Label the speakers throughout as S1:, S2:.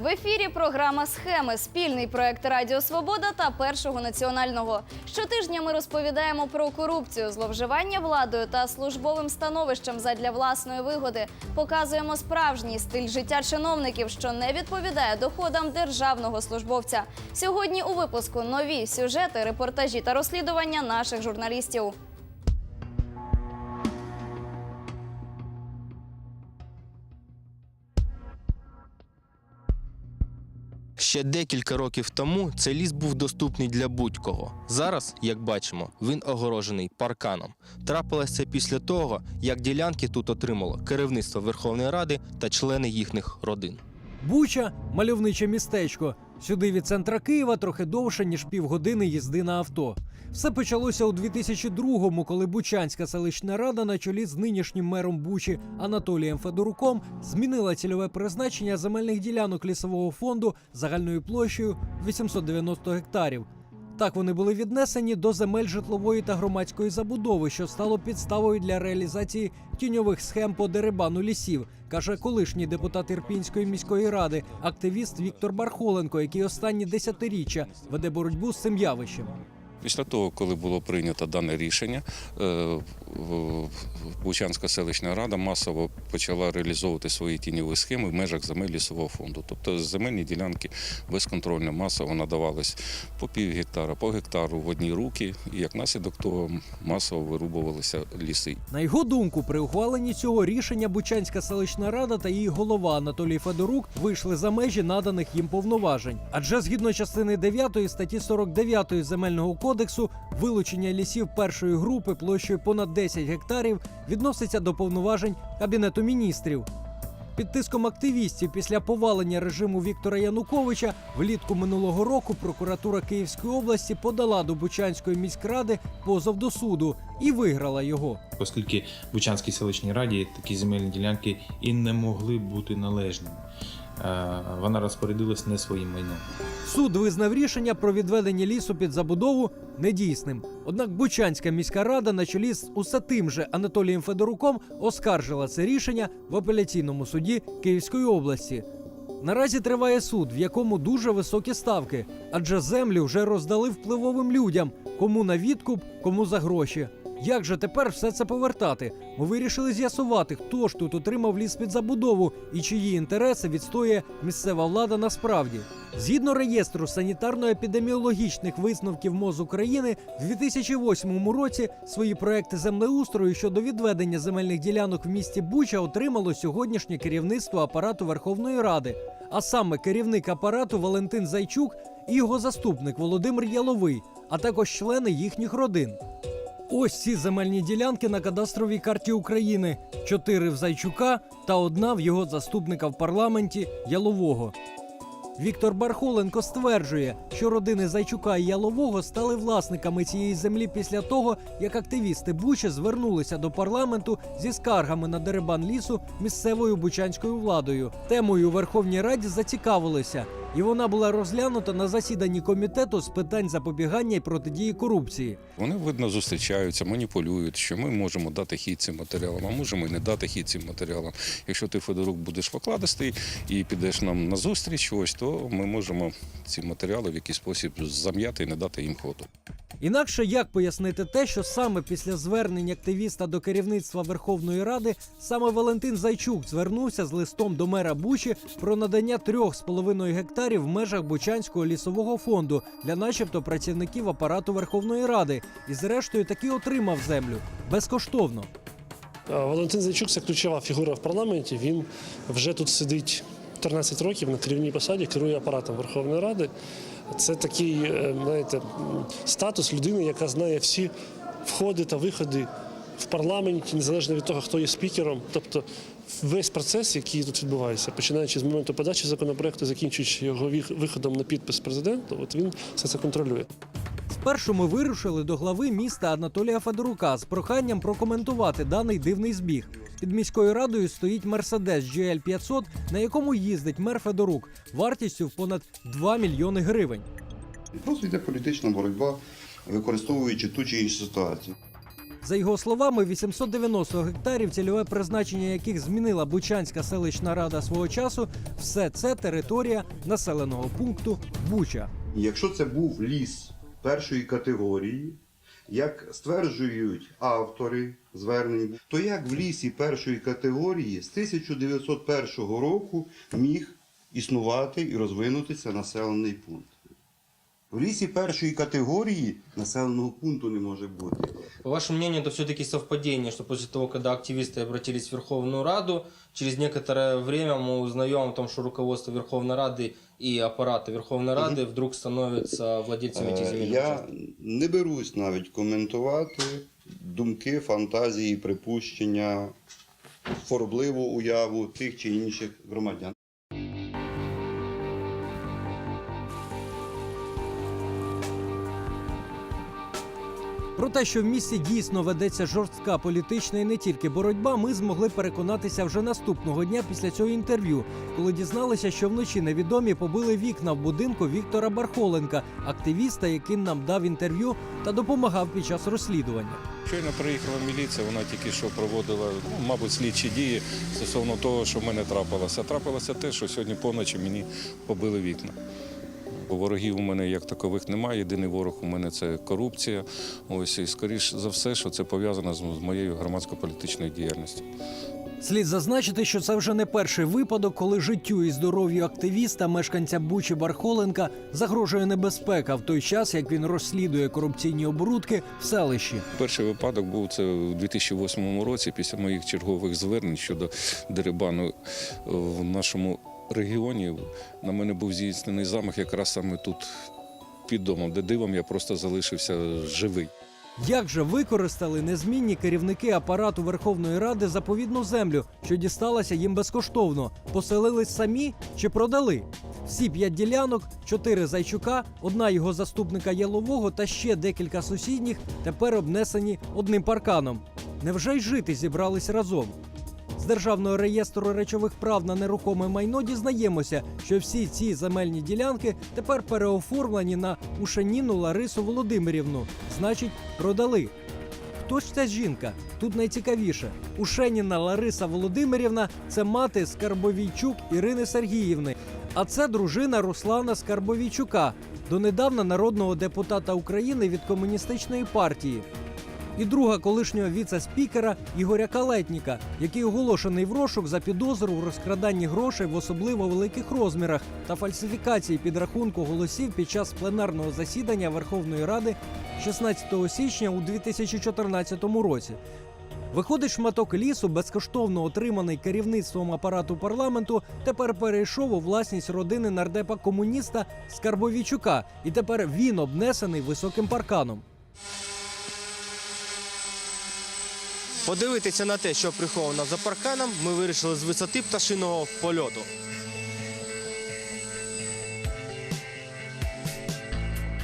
S1: В ефірі. Програма Схеми спільний проект Радіо Свобода та Першого національного. Щотижня ми розповідаємо про корупцію, зловживання владою та службовим становищем задля власної вигоди. Показуємо справжній стиль життя чиновників, що не відповідає доходам державного службовця. Сьогодні у випуску нові сюжети, репортажі та розслідування наших журналістів.
S2: Ще декілька років тому цей ліс був доступний для будь-кого. Зараз, як бачимо, він огорожений парканом. Трапилось це після того, як ділянки тут отримало керівництво Верховної Ради та члени їхніх родин.
S3: Буча мальовниче містечко. Сюди від центра Києва трохи довше, ніж півгодини їзди на авто. Все почалося у 2002-му, коли Бучанська селищна рада на чолі з нинішнім мером Бучі Анатолієм Федоруком змінила цільове призначення земельних ділянок лісового фонду загальною площею 890 гектарів. Так вони були віднесені до земель житлової та громадської забудови, що стало підставою для реалізації тіньових схем по дерибану лісів, каже колишній депутат Ірпінської міської ради, активіст Віктор Бархоленко, який останні десятиріччя веде боротьбу з цим явищем.
S4: Після того, коли було прийнято дане рішення, е, Бучанська селищна рада масово почала реалізовувати свої тіньові схеми в межах земель лісового фонду. Тобто земельні ділянки безконтрольно масово надавались по пів гектара, по гектару в одні руки, і як наслідок того масово вирубувалися ліси.
S3: На його думку, при ухваленні цього рішення Бучанська селищна рада та її голова Анатолій Федорук вийшли за межі наданих їм повноважень. Адже згідно частини 9 статті 49 земельного кодексу, вилучення лісів першої групи площею понад 10 гектарів відноситься до повноважень кабінету міністрів. Під тиском активістів після повалення режиму Віктора Януковича влітку минулого року прокуратура Київської області подала до Бучанської міськради позов до суду і виграла його.
S5: оскільки Бучанській селищній раді такі земельні ділянки і не могли бути належними. Е, Вона розпорядилась не своїм майном.
S3: Суд визнав рішення про відведення лісу під забудову недійсним. Однак Бучанська міська рада на чолі з усе тим же Анатолієм Федоруком оскаржила це рішення в апеляційному суді Київської області. Наразі триває суд, в якому дуже високі ставки, адже землю вже роздали впливовим людям, кому на відкуп, кому за гроші. Як же тепер все це повертати? Ми вирішили з'ясувати, хто ж тут отримав ліс під забудову і чиї інтереси відстоює місцева влада насправді. Згідно реєстру санітарно-епідеміологічних висновків МОЗ України, в 2008 році свої проекти землеустрою щодо відведення земельних ділянок в місті Буча отримало сьогоднішнє керівництво апарату Верховної Ради, а саме керівник апарату Валентин Зайчук і його заступник Володимир Яловий, а також члени їхніх родин. Ось ці земельні ділянки на кадастровій карті України: чотири в Зайчука та одна в його заступника в парламенті Ялового. Віктор Бархоленко стверджує, що родини Зайчука і Ялового стали власниками цієї землі після того, як активісти Бучі звернулися до парламенту зі скаргами на дерибан лісу місцевою бучанською владою. Темою у Верховній Раді зацікавилися, і вона була розглянута на засіданні комітету з питань запобігання і протидії корупції.
S4: Вони, видно, зустрічаються, маніпулюють, що ми можемо дати хід цим матеріалам, а можемо і не дати хід цим матеріалам. Якщо ти, Федорук, будеш покладистий і підеш нам на зустріч, ось, то ми можемо ці матеріали в якийсь спосіб зам'яти і не дати їм ходу.
S3: Інакше як пояснити те, що саме після звернень активіста до керівництва Верховної Ради саме Валентин Зайчук звернувся з листом до мера Бучі про надання трьох з половиною гектарів в межах Бучанського лісового фонду для, начебто, працівників апарату Верховної Ради, і зрештою таки отримав землю безкоштовно.
S6: Валентин Зайчук це ключова фігура в парламенті. Він вже тут сидить 14 років на керівній посаді, керує апаратом Верховної Ради. Це такий, е, знаєте, статус людини, яка знає всі входи та виходи в парламенті, незалежно від того, хто є спікером. Тобто весь процес, який тут відбувається, починаючи з моменту подачі законопроекту, закінчуючи його вих- виходом на підпис президента, от він все це контролює.
S3: Спершу ми вирушили до глави міста Анатолія Федорука з проханням прокоментувати даний дивний збіг. Під міською радою стоїть Мерседес GL 500, на якому їздить мер Федорук вартістю в понад 2 мільйони гривень.
S7: Просто йде політична боротьба, використовуючи ту чи іншу ситуацію.
S3: За його словами, 890 гектарів, цільове призначення яких змінила Бучанська селищна рада свого часу, все це територія населеного пункту Буча.
S7: Якщо це був ліс першої категорії, як стверджують автори звернень, то як в лісі першої категорії з 1901 року міг існувати і розвинутися населений пункт? В лісі першої категорії населеного пункту не може бути.
S2: По вашему мнению, это все-таки совпадение, что после того, когда активисты обратились в Верховную Раду, через некоторое время мы узнаем о том, что руководство Верховной Рады и аппараты Верховной Рады вдруг становятся владельцами этих
S7: Е,
S2: земельных
S7: Я
S2: участков.
S7: не берусь навіть коментувати думки, фантазії, припущення, хворобливу уяву тих чи інших громадян.
S3: Про те, що в місті дійсно ведеться жорстка політична і не тільки боротьба, ми змогли переконатися вже наступного дня після цього інтерв'ю, коли дізналися, що вночі невідомі побили вікна в будинку Віктора Бархоленка, активіста, який нам дав інтерв'ю та допомагав під час розслідування.
S4: Щойно приїхала міліція, вона тільки що проводила, ну, мабуть, слідчі дії стосовно того, що в мене трапилося. Трапилося те, що сьогодні поночі мені побили вікна. Ворогів у мене як такових немає. Єдиний ворог у мене це корупція. Ось і скоріш за все, що це пов'язано з з моєю громадсько-політичною діяльністю.
S3: Слід зазначити, що це вже не перший випадок, коли життю і здоров'ю активіста, мешканця Бучі Бархоленка, загрожує небезпека в той час, як він розслідує корупційні оборудки в селищі.
S4: Перший випадок був це у 2008 році, після моїх чергових звернень щодо дерибану е, в нашому регіоні. На мене був здійснений замах якраз саме тут під домом, де дивом я просто залишився живий.
S3: Як же використали незмінні керівники апарату Верховної Ради заповідну землю, що дісталася їм безкоштовно? Поселились самі чи продали? Всі п'ять ділянок, чотири Зайчука, одна його заступника Ялового та ще декілька сусідніх тепер обнесені одним парканом. Невже й жити зібрались разом? З державного реєстру речових прав на нерухоме майно дізнаємося, що всі ці земельні ділянки тепер переоформлені на Ушаніну Ларису Володимирівну. Значить, продали. Хто ж ця жінка? Тут найцікавіше. Ушеніна Лариса Володимирівна це мати Скарбовійчук Ірини Сергіївни. А це дружина Руслана Скарбовійчука, донедавна народного депутата України від комуністичної партії і друга колишнього віце-спікера Ігоря Калетніка, який оголошений в розшук за підозру у розкраданні грошей в особливо великих розмірах та фальсифікації підрахунку голосів під час пленарного засідання Верховної Ради 16 січня у 2014 році. Виходить, шматок лісу, безкоштовно отриманий керівництвом апарату парламенту, тепер перейшов у власність родини нардепа комуніста Скарбовічука, і тепер він обнесений високим парканом.
S2: Подивитися на те, що приховано за парканом, ми вирішили з висоти пташиного польоту.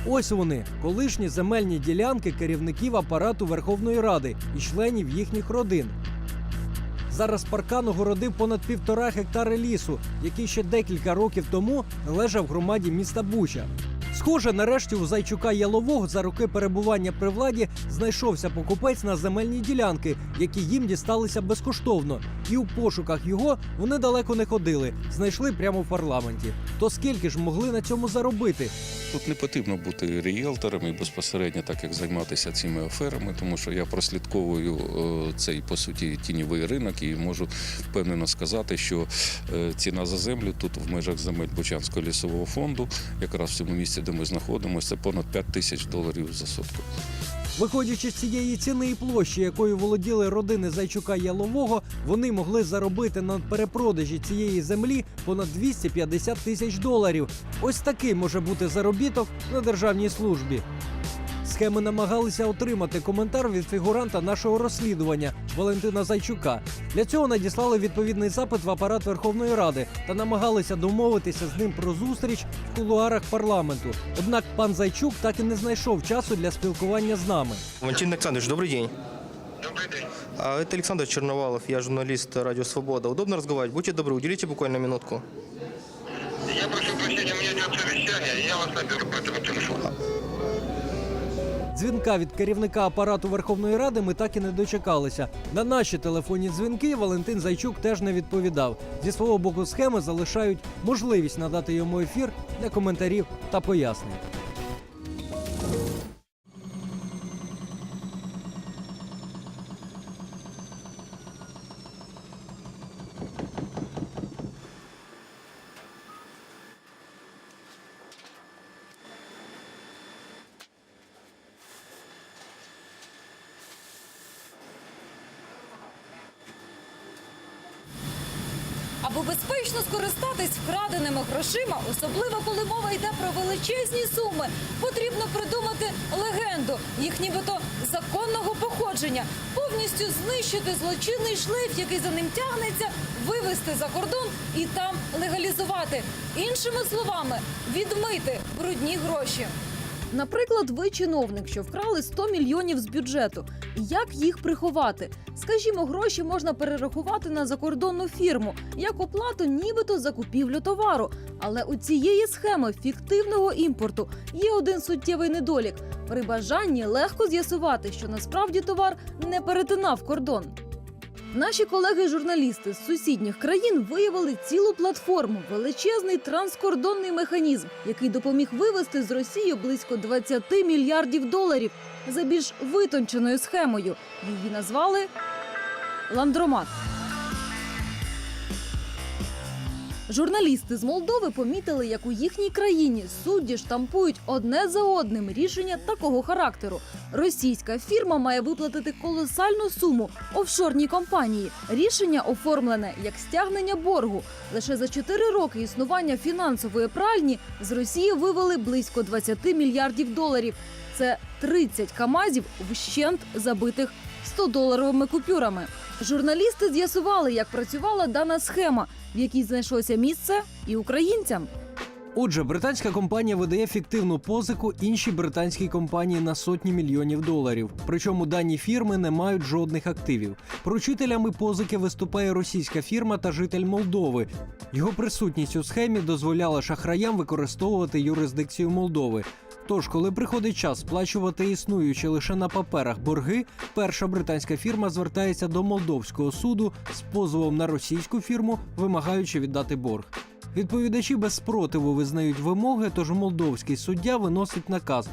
S3: Ось вони, колишні земельні ділянки керівників апарату Верховної Ради і членів їхніх родин. Зараз паркан огородив понад півтора гектари лісу, який ще декілька років тому належав громаді міста Буча. Схоже, нарешті у Зайчука Ялового за роки перебування при владі знайшовся покупець на земельні ділянки, які їм дісталися безкоштовно. І у пошуках його вони далеко не ходили, знайшли прямо в парламенті. То скільки ж могли на цьому заробити?
S4: Тут не потрібно бути ріелтором і безпосередньо так як займатися цими аферами, тому що я прослідковую е, цей по суті тіньовий ринок і можу впевнено сказати, що е, ціна за землю тут в межах земель Бучанського лісового фонду, якраз в цьому місці, де ми знаходимося, це понад 5 тисяч доларів за сотку.
S3: Виходячи з цієї ціни і площі, якою володіли родини Зайчука Ялового, вони могли заробити на перепродажі цієї землі понад 250 тисяч доларів. Ось такий може бути заробіток на державній службі. Схеми намагалися отримати коментар від фігуранта нашого розслідування Валентина Зайчука. Для цього надіслали відповідний запит в апарат Верховної Ради та намагалися домовитися з ним про зустріч в кулуарах парламенту. Однак пан Зайчук так і не знайшов часу для спілкування з нами.
S2: Валентин Александрович, добрый день.
S8: Добрый день.
S2: А это Александр Черновалов, я журналист Радио Свобода. Удобно разговаривать? Будьте добры, уделите буквально минутку.
S8: Я прошу прощения, у меня идет совещание, и я вас наберу по этому телефону.
S3: Дзвінка від керівника апарату Верховної Ради ми так і не дочекалися. На наші телефонні дзвінки Валентин Зайчук теж не відповідав. Зі свого боку схеми залишають можливість надати йому ефір для коментарів та пояснень.
S8: Аби безпечно скористатись вкраденими грошима, особливо коли мова йде про величезні суми, потрібно придумати легенду їх нібито законного походження, повністю знищити злочинний шлейф, який за ним тягнеться, вивезти за кордон і там легалізувати. Іншими словами, відмити брудні гроші. Наприклад, ви чиновник, що вкрали 100 мільйонів з бюджету. Як їх приховати? Скажімо, гроші можна перерахувати на закордонну фірму як оплату, нібито за купівлю товару. Але у цієї схеми фіктивного імпорту є один суттєвий недолік. При бажанні легко з'ясувати, що насправді товар не перетинав кордон. Наші колеги-журналісти з сусідніх країн виявили цілу платформу, величезний транскордонний механізм, який допоміг вивести з Росії близько 20 мільярдів доларів за більш витонченою схемою. Її назвали ландромат. Журналісти з Молдови помітили, як у їхній країні судді штампують одне за одним рішення такого характеру. Російська фірма має виплатити колосальну суму офшорній компанії. Рішення оформлене як стягнення боргу. Лише за 4 роки існування фінансової пральні з Росії вивели близько 20 мільярдів доларів. Це 30 камазів вщент забитих 100-доларовими купюрами. Журналісти з'ясували, як працювала дана схема, в якій знайшлося місце і українцям.
S3: Отже, британська компанія видає фіктивну позику іншій британській компанії на сотні мільйонів доларів. Причому дані фірми не мають жодних активів. Поручителями позики виступає російська фірма та житель Молдови. Його присутність у схемі дозволяла шахраям використовувати юрисдикцію Молдови. Тож, коли приходить час сплачувати існуючі лише на паперах борги, перша британська фірма звертається до молдовського суду з позовом на російську фірму, вимагаючи віддати борг. Відповідачі без спротиву визнають вимоги, тож молдовський суддя виносить наказ.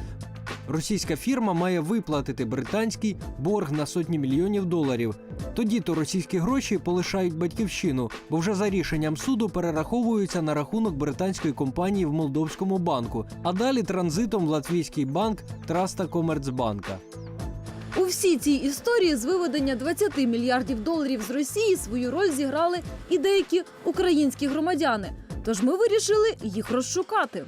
S3: Російська фірма має виплатити британський борг на сотні мільйонів доларів. Тоді то російські гроші полишають батьківщину, бо вже за рішенням суду перераховуються на рахунок британської компанії в молдовському банку, а далі транзитом в латвійський банк Траста Комерцбанка.
S8: У всій цій історії з виведення 20 мільярдів доларів з Росії свою роль зіграли і деякі українські громадяни. Тож ми вирішили їх розшукати.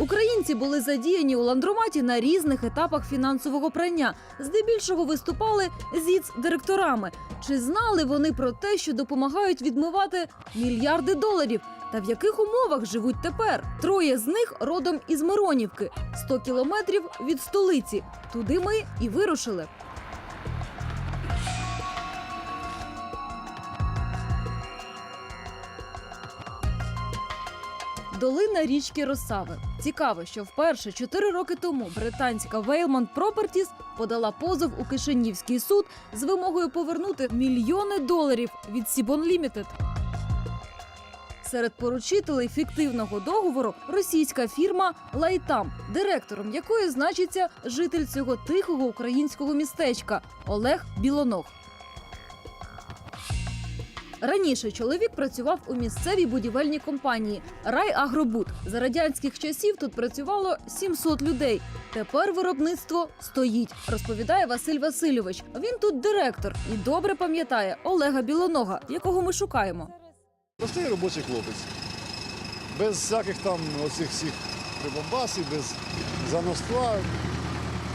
S8: Українці були задіяні у ландроматі на різних етапах фінансового прання. Здебільшого виступали зіц директорами. Чи знали вони про те, що допомагають відмивати мільярди доларів? Та в яких умовах живуть тепер? Троє з них родом із Миронівки, 100 кілометрів від столиці. Туди ми і вирушили. Долина річки Росави. Цікаво, що вперше чотири роки тому британська Вейлмонт Properties подала позов у Кишинівський суд з вимогою повернути мільйони доларів від Сібон Лімітед. Серед поручителей фіктивного договору російська фірма Лайтам, директором якої значиться житель цього тихого українського містечка Олег Білоног. Раніше чоловік працював у місцевій будівельній компанії Райагробуд. За радянських часів тут працювало 700 людей. Тепер виробництво стоїть, розповідає Василь Васильович. Він тут директор і добре пам'ятає Олега Білонога, якого ми шукаємо.
S9: Простий робочий хлопець. Без всяких там оцих всіх прибамбасів, без заноства.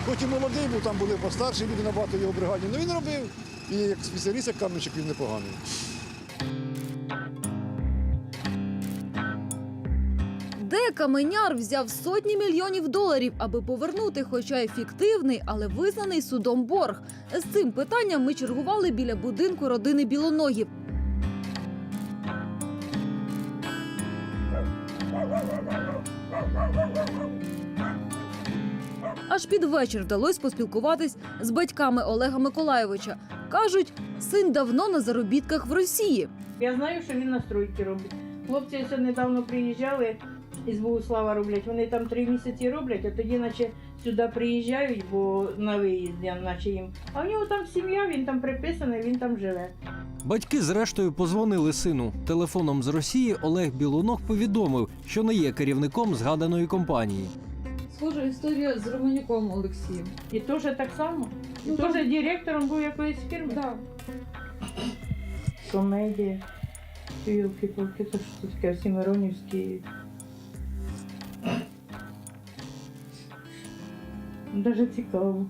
S9: Хоч і молодий був, там були постарші люди набагато в його бригаді, але він робив. І як спеціаліст, як каменщик, він непоганий.
S8: Де каменяр взяв сотні мільйонів доларів, аби повернути, хоча й фіктивний, але визнаний судом борг. З цим питанням ми чергували біля будинку родини білоногів. Аж під вечір вдалося поспілкуватись з батьками Олега Миколайовича. Кажуть, син давно на заробітках в Росії.
S10: Я знаю, що він на стройці робить. Хлопці ось недавно приїжджали із Богуслава роблять. Вони там три місяці роблять, а тоді, наче сюди приїжджають, бо на виїзді, наче їм. А в нього там сім'я, він там приписаний, він там живе.
S3: Батьки зрештою позвонили сину. Телефоном з Росії Олег Білунок повідомив, що не є керівником згаданої компанії.
S8: Схожа історія з Романюком Олексієм.
S10: І теж так само. І
S8: Ну,
S10: теж директором був якоїсь фірми.
S8: Да.
S10: Комедія. Пілки-палки, то що таке всі Миронівські. Дуже цікаво.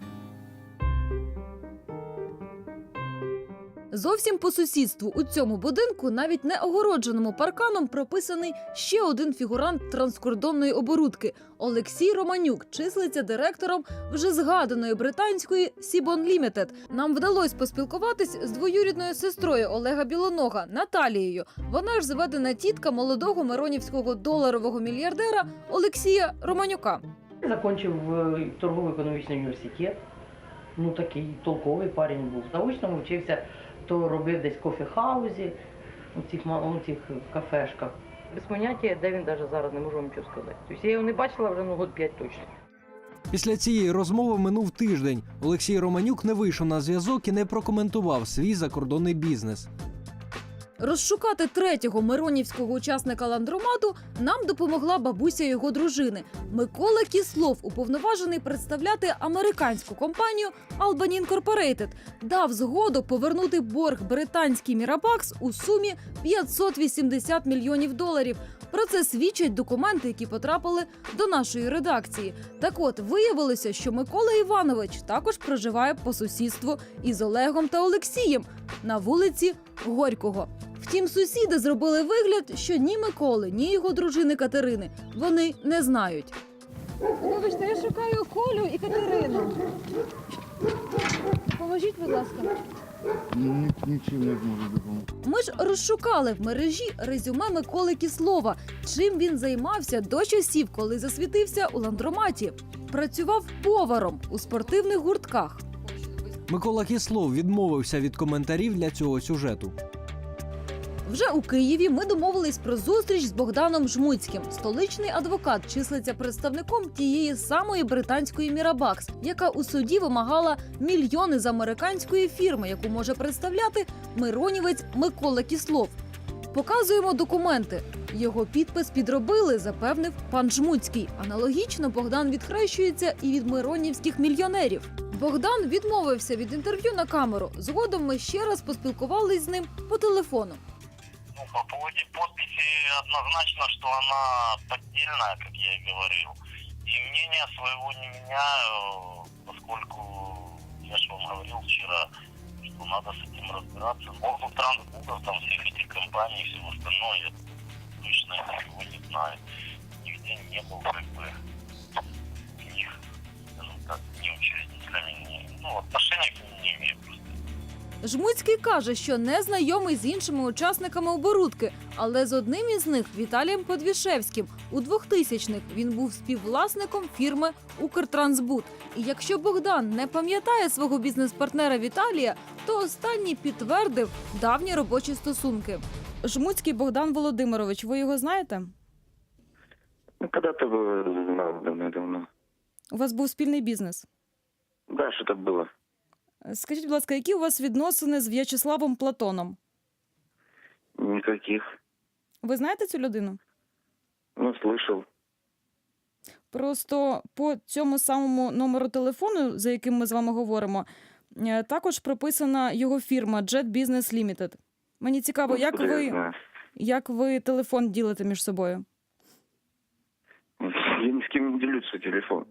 S8: Зовсім по сусідству у цьому будинку, навіть не огородженому парканом, прописаний ще один фігурант транскордонної оборудки Олексій Романюк, числиться директором вже згаданої британської Сібон Лімітед. Нам вдалося поспілкуватись з двоюрідною сестрою Олега Білонога Наталією. Вона ж зведена тітка молодого миронівського доларового мільярдера Олексія Романюка.
S11: Закончив е, торгово-економічний університет. Ну такий толковий парень був. Заочно вчився, то робив десь в кофе-хаузі, у цих, у цих кафешках. Без поняття, де він навіть зараз не можу вам нічого сказати. Тобто я його не бачила вже ну, год 5 точно.
S3: Після цієї розмови минув тиждень. Олексій Романюк не вийшов на зв'язок і не прокоментував свій закордонний бізнес.
S8: Розшукати третього миронівського учасника ландромату нам допомогла бабуся його дружини Микола Кіслов, уповноважений представляти американську компанію Albany Incorporated, дав згоду повернути борг британський Мірабакс у сумі 580 мільйонів доларів. Про це свідчать документи, які потрапили до нашої редакції. Так от виявилося, що Микола Іванович також проживає по сусідству із Олегом та Олексієм на вулиці Горького. Втім, сусіди зробили вигляд, що ні Миколи, ні його дружини Катерини вони не знають. Вибачте, я шукаю Колю і Катерину. Поможіть, будь ласка.
S9: Нічим не можу допомогти.
S8: Ми ж розшукали в мережі резюме Миколи Кіслова, чим він займався до часів, коли засвітився у ландроматі. Працював поваром у спортивних гуртках.
S3: Микола Кіслов відмовився від коментарів для цього сюжету.
S8: Вже у Києві ми домовились про зустріч з Богданом Жмуцьким. Столичний адвокат числиться представником тієї самої британської Мірабакс, яка у суді вимагала мільйони з американської фірми, яку може представляти миронівець Микола Кіслов. Показуємо документи. Його підпис підробили, запевнив пан Жмуцький. Аналогічно Богдан відхрещується і від миронівських мільйонерів. Богдан відмовився від інтерв'ю на камеру. Згодом ми ще раз поспілкувались з ним по телефону.
S12: Ну, по поводу подписи однозначно, что она поддельная, как я и говорил. И мнение своего не меняю, поскольку я же вам говорил вчера, что надо с этим разбираться. Богу трансбудов, там всех этих компаний и всего остальное, я точно
S8: Жмуцький каже, що не знайомий з іншими учасниками оборудки, але з одним із них Віталієм Подвішевським у 2000-х він був співвласником фірми Укртрансбуд. І якщо Богдан не пам'ятає свого бізнес-партнера Віталія, то останній підтвердив давні робочі стосунки. Жмуцький Богдан Володимирович, ви його знаєте?
S12: Ну, когда-то знал давно-давно.
S8: У вас був спільний бізнес.
S12: Да, что-то было.
S8: Скажіть, будь ласка, які у вас відносини з В'ячеславом Платоном?
S12: Никаких.
S8: Ви знаєте цю людину?
S12: Ну, слышал.
S8: Просто по цьому самому номеру телефону, за яким ми з вами говоримо, е, також прописана його фірма Jet Business Limited. Мені цікаво,
S12: Ну,
S8: як
S12: откуда я
S8: ви,
S12: знаю?
S8: як ви телефон ділите між собою?
S12: Я ни с кем не делюсь телефон.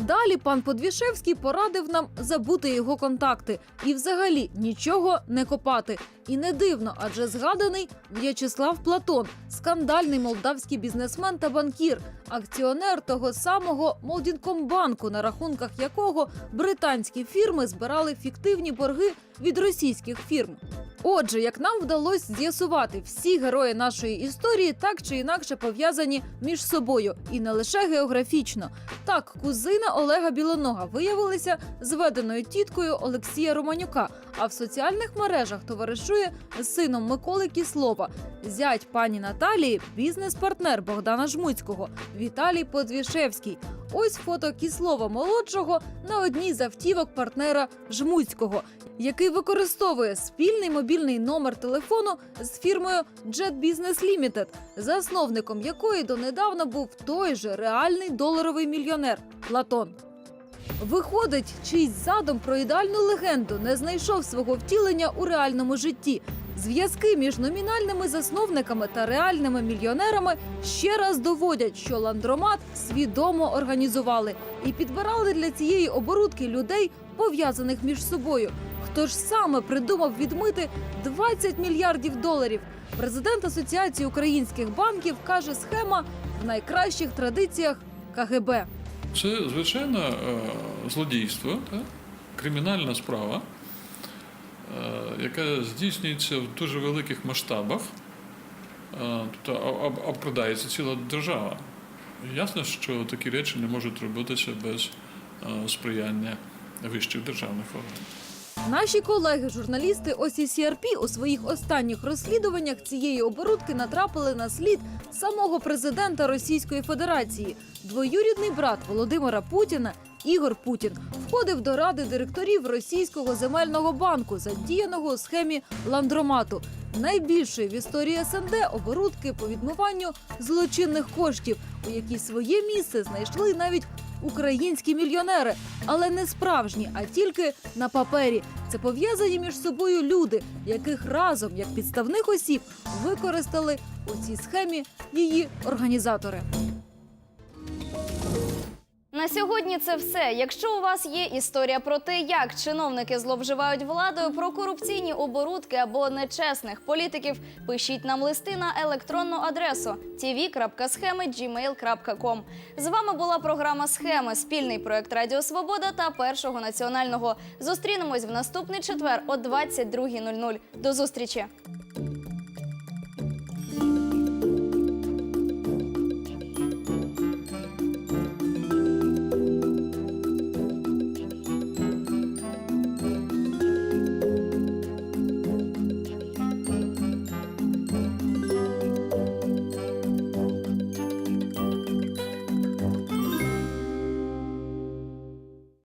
S8: Далі пан Подвішевський порадив нам забути його контакти і взагалі нічого не копати. І не дивно, адже згаданий В'ячеслав Платон, скандальний молдавський бізнесмен та банкір, акціонер того самого Молдінкомбанку, на рахунках якого британські фірми збирали фіктивні борги від російських фірм. Отже, як нам вдалося з'ясувати, всі герої нашої історії так чи інакше пов'язані між собою, і не лише географічно. Так, кузина Олега Білонога виявилася зведеною тіткою Олексія Романюка, а в соціальних мережах товаришує з сином Миколи Кіслова. Зять пані Наталії, бізнес-партнер Богдана Жмуцького Віталій Подвішевський. Ось фото Кіслова молодшого на одній з автівок партнера Жмуцького, який використовує спільний мобільний номер телефону з фірмою Jet Business Limited, засновником якої донедавна був той же реальний доларовий мільйонер Платон. Виходить, чийсь задум про ідеальну легенду не знайшов свого втілення у реальному житті. Зв'язки між номінальними засновниками та реальними мільйонерами ще раз доводять, що ландромат свідомо організували і підбирали для цієї оборудки людей, пов'язаних між собою. Хто ж саме придумав відмити 20 мільярдів доларів? Президент Асоціації українських банків каже, схема в найкращих традиціях КГБ.
S13: Це звичайно е, злодійство, кримінальна справа, яка здійснюється в дуже великих масштабах, Е, тобто об- об- обкрадається ціла держава. Ясно, що такі речі не можуть робитися без е, сприяння вищих державних органів.
S8: Наші колеги, журналісти OCCRP у своїх останніх розслідуваннях цієї оборудки натрапили на слід самого президента Російської Федерації. Двоюрідний брат Володимира Путіна Ігор Путін входив до ради директорів російського земельного банку, задіяного у схемі ландромату, найбільшої в історії СНД оборудки по відмиванню злочинних коштів, у якій своє місце знайшли навіть українські мільйонери, але не справжні, а тільки на папері. Це пов'язані між собою люди, яких разом як підставних осіб використали у цій схемі її організатори.
S1: На сьогодні це все. Якщо у вас є історія про те, як чиновники зловживають владою про корупційні оборудки або нечесних політиків, пишіть нам листи на електронну адресу tv.схеми.gmail.com. З вами була програма Схеми, спільний проект Радіо Свобода та Першого національного. Зустрінемось в наступний четвер о 22.00. До зустрічі.